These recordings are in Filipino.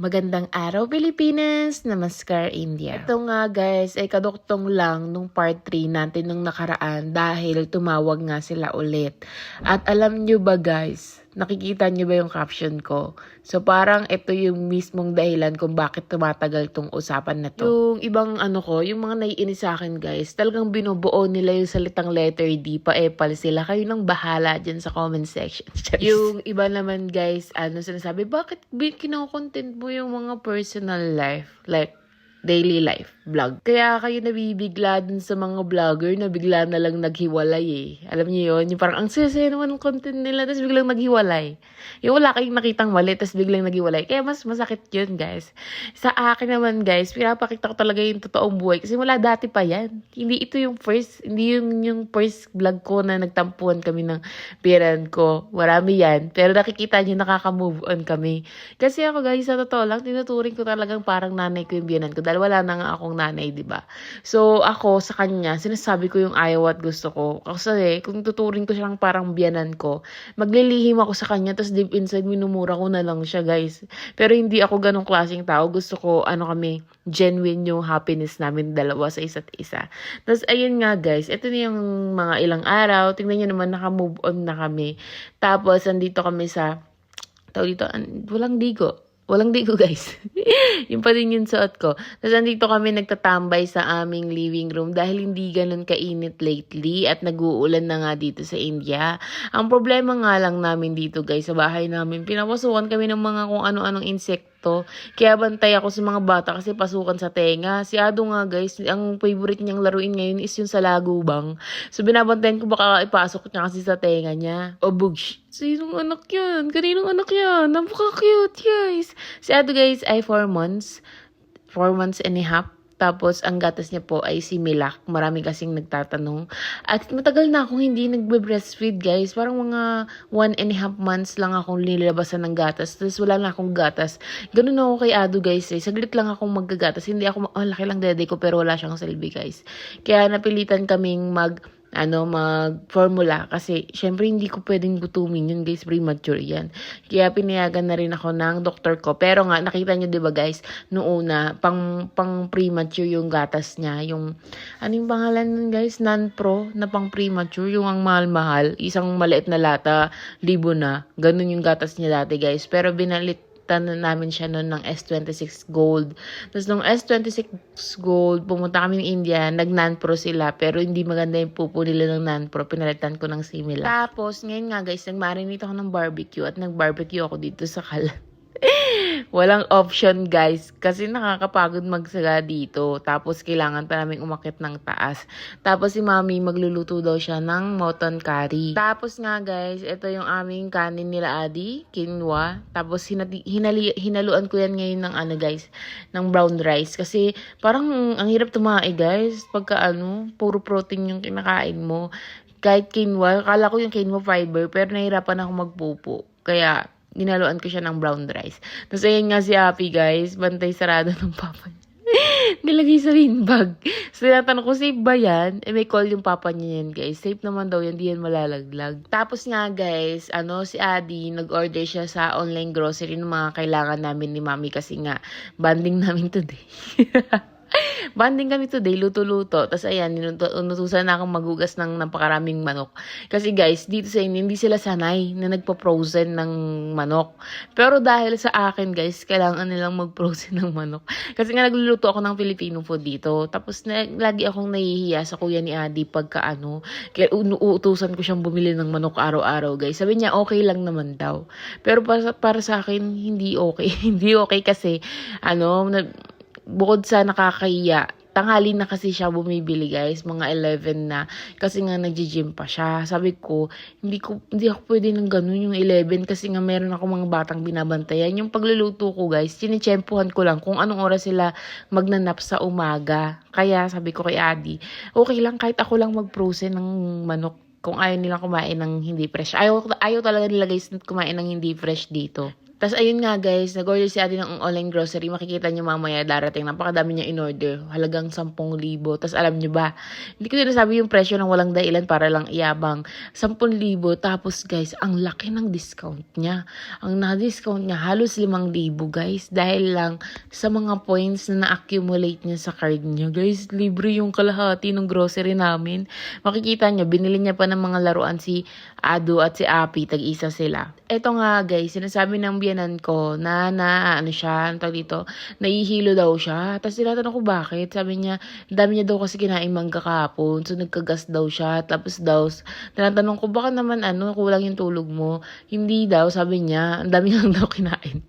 Magandang araw Pilipinas! Namaskar India! Ito nga guys ay kaduktong lang nung part 3 natin nung nakaraan dahil tumawag nga sila ulit. At alam nyo ba guys, nakikita nyo ba yung caption ko? So parang ito yung mismong dahilan kung bakit tumatagal tong usapan na to. Yung ibang ano ko, yung mga naiinis sa akin guys, talagang binubuo nila yung salitang letter D pa epal sila. Kayo nang bahala dyan sa comment section. yung iba naman guys, ano sinasabi, bakit kinokontent mo yung mga personal life? Like, daily life vlog. Kaya kayo nabibigla dun sa mga vlogger na bigla na lang naghiwalay eh. Alam niyo yun? Yung parang ang saya naman ng content nila tapos biglang naghiwalay. Yung wala kayong nakitang mali tapos biglang naghiwalay. Kaya mas masakit yun guys. Sa akin naman guys, pinapakita ko talaga yung totoong buhay kasi wala dati pa yan. Hindi ito yung first, hindi yung, yung first vlog ko na nagtampuan kami ng piran ko. Marami yan. Pero nakikita niyo nakaka-move on kami. Kasi ako guys, sa totoo lang, tinuturing ko talagang parang nanay ko yung biyanan ko dahil wala na nga akong nanay, di ba? So, ako sa kanya, sinasabi ko yung ayaw at gusto ko. Kasi, kung tuturing ko siyang parang biyanan ko, maglilihim ako sa kanya, tapos deep inside, minumura ko na lang siya, guys. Pero hindi ako ganong klaseng tao. Gusto ko, ano kami, genuine yung happiness namin dalawa sa isa't isa. Tapos, ayun nga, guys, ito na yung mga ilang araw. Tingnan nyo naman, naka-move on na kami. Tapos, andito kami sa, tawag dito, an- walang digo. Walang digo, guys. yung pa din yung suot ko. Tapos andito kami nagtatambay sa aming living room dahil hindi ganun kainit lately at nag-uulan na nga dito sa India. Ang problema nga lang namin dito, guys, sa bahay namin, pinapasukan kami ng mga kung ano-anong insekto. Kaya bantay ako sa mga bata kasi pasukan sa tenga. Si Ado nga, guys, ang favorite niyang laruin ngayon is yung sa lagubang. So, binabantayan ko baka ipasok niya kasi sa tenga niya. O, bugsh. Sinong anak yan? Kaninong anak yan? Napaka-cute, guys. Si Ado, guys, ay 4 months. 4 months and a half. Tapos, ang gatas niya po ay si Milak. Marami kasing nagtatanong. At matagal na akong hindi nagbe-breastfeed, guys. Parang mga one and a half months lang akong nililabasan ng gatas. Tapos, wala na akong gatas. Ganun ako kay Ado, guys. Eh. Saglit lang akong magagatas. Hindi ako, oh, laki lang dede ko, pero wala siyang silbi, guys. Kaya napilitan kaming mag ano, mag-formula. Kasi, syempre, hindi ko pwedeng gutumin yun, guys. Premature yan. Kaya, pinayagan na rin ako ng doktor ko. Pero nga, nakita nyo, di ba, guys, noong una, pang, pang premature yung gatas niya. Yung, ano yung pangalan nun, guys? Non-pro na pang premature. Yung ang mahal-mahal. Isang maliit na lata, libo na. Ganun yung gatas niya dati, guys. Pero, binalit tanan namin siya noon ng S26 Gold. Tapos nung S26 Gold, pumunta kami ng India, nag-non-pro sila, pero hindi maganda yung pupo nila ng non-pro. Pinalitan ko ng simila. Tapos, ngayon nga guys, nag-marinate ako ng barbecue at nag-barbecue ako dito sa kalan. Walang option guys kasi nakakapagod magsaga dito. Tapos kailangan pa namin umakit ng taas. Tapos si mami magluluto daw siya ng mutton curry. Tapos nga guys, ito yung aming kanin nila Adi, quinoa. Tapos hinali, hinaluan ko yan ngayon ng ano guys, ng brown rice. Kasi parang ang hirap tumae guys pagka ano, puro protein yung kinakain mo. Kahit quinoa, kala ko yung quinoa fiber pero nahirapan ako magpupo. Kaya ginaluan ko siya ng brown rice. Tapos ayan nga si Happy guys, bantay sarado ng papa niya. Nilagay sa beanbag. So tinatanong ko, safe ba yan? Eh may call yung papa niya yan guys. Safe naman daw yan, di yan malalaglag. Tapos nga guys, ano si Adi, nag-order siya sa online grocery ng mga kailangan namin ni mami kasi nga, banding namin today. Banding kami today, luto-luto. Tapos ayan, inutusan na akong magugas ng napakaraming manok. Kasi guys, dito sa inyo, hindi sila sanay na nagpa-frozen ng manok. Pero dahil sa akin guys, kailangan nilang mag-frozen ng manok. Kasi nga nagluluto ako ng Filipino food dito. Tapos na, lagi akong nahihiya sa kuya ni Adi pagka ano. Kaya uutusan ko siyang bumili ng manok araw-araw guys. Sabi niya, okay lang naman daw. Pero para, para sa akin, hindi okay. hindi okay kasi, ano, na, bukod sa nakakahiya, tanghali na kasi siya bumibili guys, mga 11 na, kasi nga nagji-gym pa siya. Sabi ko, hindi ko hindi ako pwede ng ganun yung 11 kasi nga meron ako mga batang binabantayan. Yung pagluluto ko guys, tinitsempuhan ko lang kung anong oras sila magnanap sa umaga. Kaya sabi ko kay Adi, okay lang kahit ako lang mag-frozen ng manok kung ayaw nilang kumain ng hindi fresh. Ayaw, ayaw talaga nila guys kumain ng hindi fresh dito. Tapos ayun nga guys, nag-order si ate ng online grocery. Makikita niyo mamaya darating. Napakadami niya in-order. Halagang 10,000. Tapos alam niyo ba, hindi ko sinasabi yung presyo ng walang dahilan para lang iyabang. 10,000. Tapos guys, ang laki ng discount niya. Ang na-discount niya halos 5,000 guys. Dahil lang sa mga points na na-accumulate niya sa card niya. Guys, libre yung kalahati ng grocery namin. Makikita niyo, binili niya pa ng mga laruan si Ado at si Api. Tag-isa sila. Eto nga guys, sinasabi ng biyanan ko na na ano siya, ano dito, nahihilo daw siya. Tapos tinatanong ko bakit. Sabi niya, dami niya daw kasi kinain mangga kahapon. So nagkagas daw siya. Tapos daw, tinatanong ko baka naman ano, kulang yung tulog mo. Hindi daw, sabi niya, ang dami lang daw kinain.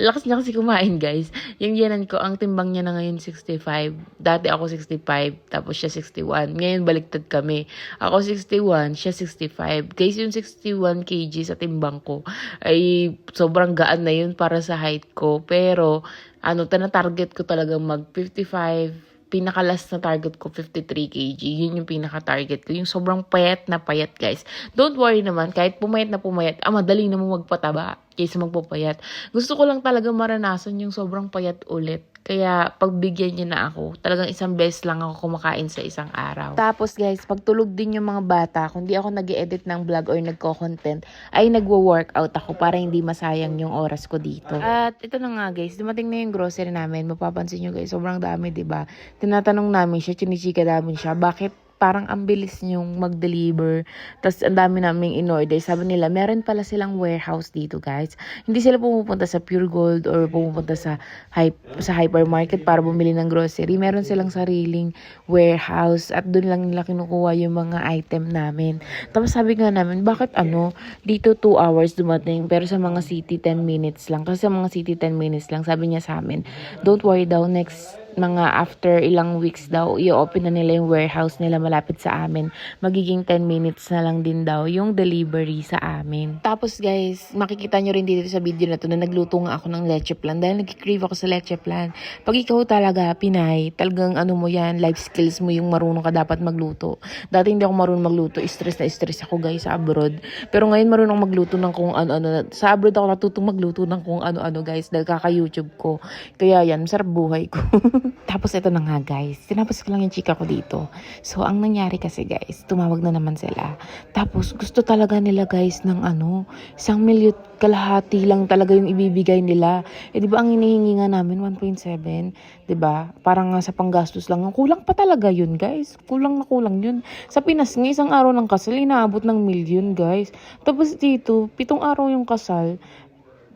Lakas niya kasi kumain, guys. Yung yanan ko, ang timbang niya na ngayon 65. Dati ako 65, tapos siya 61. Ngayon baliktad kami. Ako 61, siya 65. Guys, yung 61 kg sa timbang ko ay sobrang gaan na yun para sa height ko. Pero, ano, tina-target ko talaga mag 55 pinaka-last na target ko, 53 kg. Yun yung pinaka-target ko. Yung sobrang payat na payat, guys. Don't worry naman, kahit pumayat na pumayat, ah, madali naman magpataba kaysa magpapayat. Gusto ko lang talaga maranasan yung sobrang payat ulit. Kaya, pagbigyan niyo na ako, talagang isang beses lang ako kumakain sa isang araw. Tapos guys, pagtulog din yung mga bata, kung di ako nag edit ng vlog or nagko-content, ay nagwo-workout ako para hindi masayang yung oras ko dito. At ito na nga guys, dumating na yung grocery namin. Mapapansin nyo guys, sobrang dami, 'di ba? Tinatanong namin siya, chinichika namin siya, bakit parang ang bilis niyong mag-deliver. Tapos ang dami naming in-order. Sabi nila, meron pala silang warehouse dito, guys. Hindi sila pumupunta sa Pure Gold or pumupunta sa, hype, sa hypermarket para bumili ng grocery. Meron silang sariling warehouse at doon lang nila kinukuha yung mga item namin. Tapos sabi nga namin, bakit ano, dito 2 hours dumating pero sa mga city 10 minutes lang. Kasi sa mga city 10 minutes lang, sabi niya sa amin, don't worry daw, next mga after ilang weeks daw, i-open na nila yung warehouse nila malapit sa amin. Magiging 10 minutes na lang din daw yung delivery sa amin. Tapos guys, makikita nyo rin dito sa video na to na nagluto nga ako ng leche plan dahil nag-crave ako sa leche plan. Pag ikaw talaga, Pinay, talagang ano mo yan, life skills mo yung marunong ka dapat magluto. Dati hindi ako marunong magluto, stress na stress ako guys sa abroad. Pero ngayon marunong magluto ng kung ano-ano. Sa abroad ako natutong magluto ng kung ano-ano guys dahil kaka-YouTube ko. Kaya yan, sarap buhay ko. Tapos ito na nga guys, tinapos ko lang yung chika ko dito. So ang nangyari kasi guys, tumawag na naman sila. Tapos gusto talaga nila guys ng ano, isang milyon kalahati lang talaga yung ibibigay nila. Eh di ba ang hinihingi nga namin 1.7, 'di ba? Parang nga sa panggastos lang. Kulang pa talaga yun guys. Kulang na kulang yun. Sa Pinas nga isang araw ng kasal inaabot ng milyon guys. Tapos dito, pitong araw yung kasal.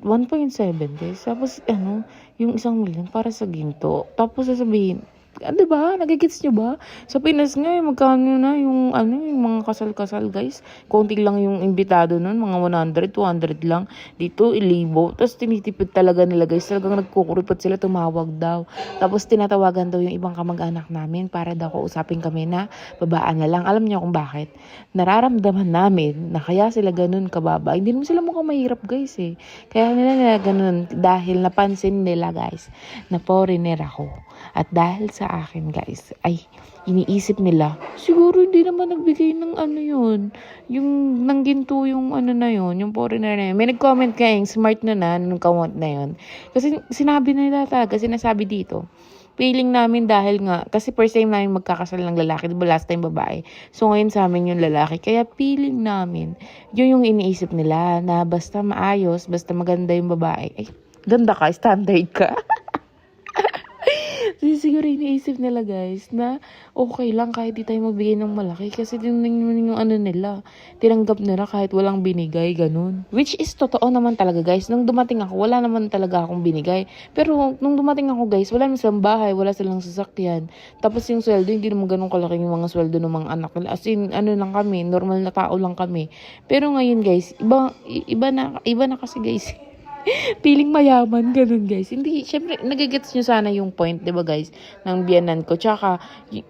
1.7 guys. Tapos ano, yung isang milyon para sa ginto. Tapos sasabihin, ah, di ba? Nagigits nyo ba? Sa Pinas nga, eh, magkano na yung, ano, yung mga kasal-kasal, guys. Konti lang yung imbitado nun, mga 100, 200 lang. Dito, ilibo. Tapos tinitipid talaga nila, guys. Talagang nagkukuripot sila, tumawag daw. Tapos tinatawagan daw yung ibang kamag-anak namin para daw kausapin kami na babaan na lang. Alam niyo kung bakit? Nararamdaman namin na kaya sila ganun kababa. Hindi naman sila mukhang mahirap, guys, eh. Kaya nila nila ganun dahil napansin nila, guys, na foreigner ako. At dahil sa akin, guys, ay iniisip nila, siguro hindi naman nagbigay ng ano yun, yung nangginto yung ano na yun, yung foreigner na yun. May nag-comment kayong smart na na nung comment na yun. Kasi sinabi na nila talaga, sinasabi dito, feeling namin dahil nga, kasi first time namin magkakasal ng lalaki, diba last time babae. So ngayon sa amin yung lalaki. Kaya feeling namin, yun yung iniisip nila na basta maayos, basta maganda yung babae. Ay, ganda ka, standard ka. Kasi siguro iniisip nila guys na okay lang kahit di tayo magbigay ng malaki kasi din yung, yung ano nila tinanggap nila kahit walang binigay ganun. Which is totoo naman talaga guys. Nung dumating ako wala naman talaga akong binigay. Pero nung dumating ako guys wala naman silang bahay, wala silang sasakyan. Tapos yung sweldo hindi naman ganun kalaki yung mga sweldo ng mga anak nila. As in ano lang kami, normal na tao lang kami. Pero ngayon guys, iba iba na iba na kasi guys. feeling mayaman, ganun guys. Hindi, syempre, nagigets nyo sana yung point, di ba guys, ng biyanan ko. Tsaka,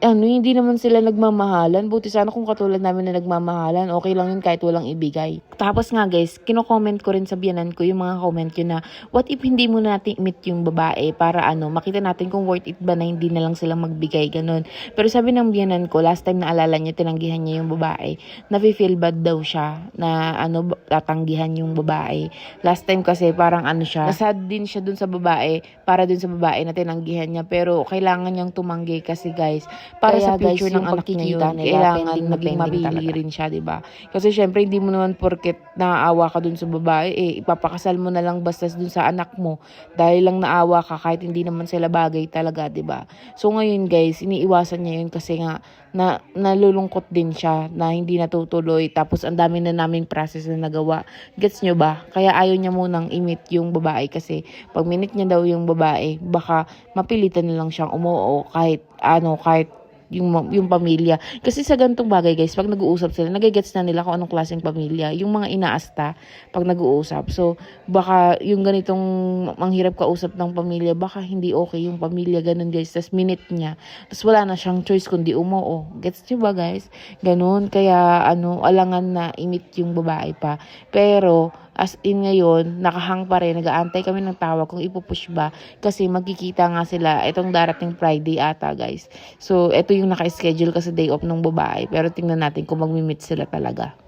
ano, hindi naman sila nagmamahalan. Buti sana kung katulad namin na nagmamahalan, okay lang yun kahit walang ibigay. Tapos nga guys, kino-comment ko rin sa biyanan ko yung mga comment yun na, what if hindi mo natin meet yung babae para ano, makita natin kung worth it ba na hindi na lang sila magbigay, ganun. Pero sabi ng biyanan ko, last time na alala niya, tinanggihan niya yung babae, na feel bad daw siya na ano, tatanggihan yung babae. Last time kasi, parang ano siya, nasad din siya dun sa babae para dun sa babae na tinanggihan niya. Pero kailangan niyang tumanggi kasi guys, para Kaya, sa future guys, ng anak niya yun, nila, kailangan pending na maging pending mabili talaga. rin siya, di ba? Kasi syempre, hindi mo naman porket naaawa ka dun sa babae, eh, ipapakasal mo na lang basta dun sa anak mo dahil lang naawa ka kahit hindi naman sila bagay talaga, di ba? So ngayon guys, iniiwasan niya yun kasi nga na nalulungkot din siya na hindi natutuloy tapos ang dami na naming process na nagawa. Gets nyo ba? Kaya ayaw niya munang imit yung babae kasi pag minit niya daw yung babae, baka mapilitan na lang siyang umuo kahit ano, kahit yung yung pamilya. Kasi sa ganitong bagay guys, pag nag-uusap sila, nagigets na nila kung anong klaseng pamilya. Yung mga inaasta pag nag-uusap. So, baka yung ganitong manghirap kausap ng pamilya, baka hindi okay yung pamilya, ganun guys. Tapos minute niya. Tapos wala na siyang choice kundi umuo. Gets nyo ba guys? Ganun. Kaya ano, alangan na imit yung babae pa. Pero, as in ngayon, nakahang pa rin. Nag-aantay kami ng tawag kung ipupush ba. Kasi magkikita nga sila itong darating Friday ata guys. So, ito yung naka-schedule kasi day off ng babae. Pero tingnan natin kung mag-meet sila talaga.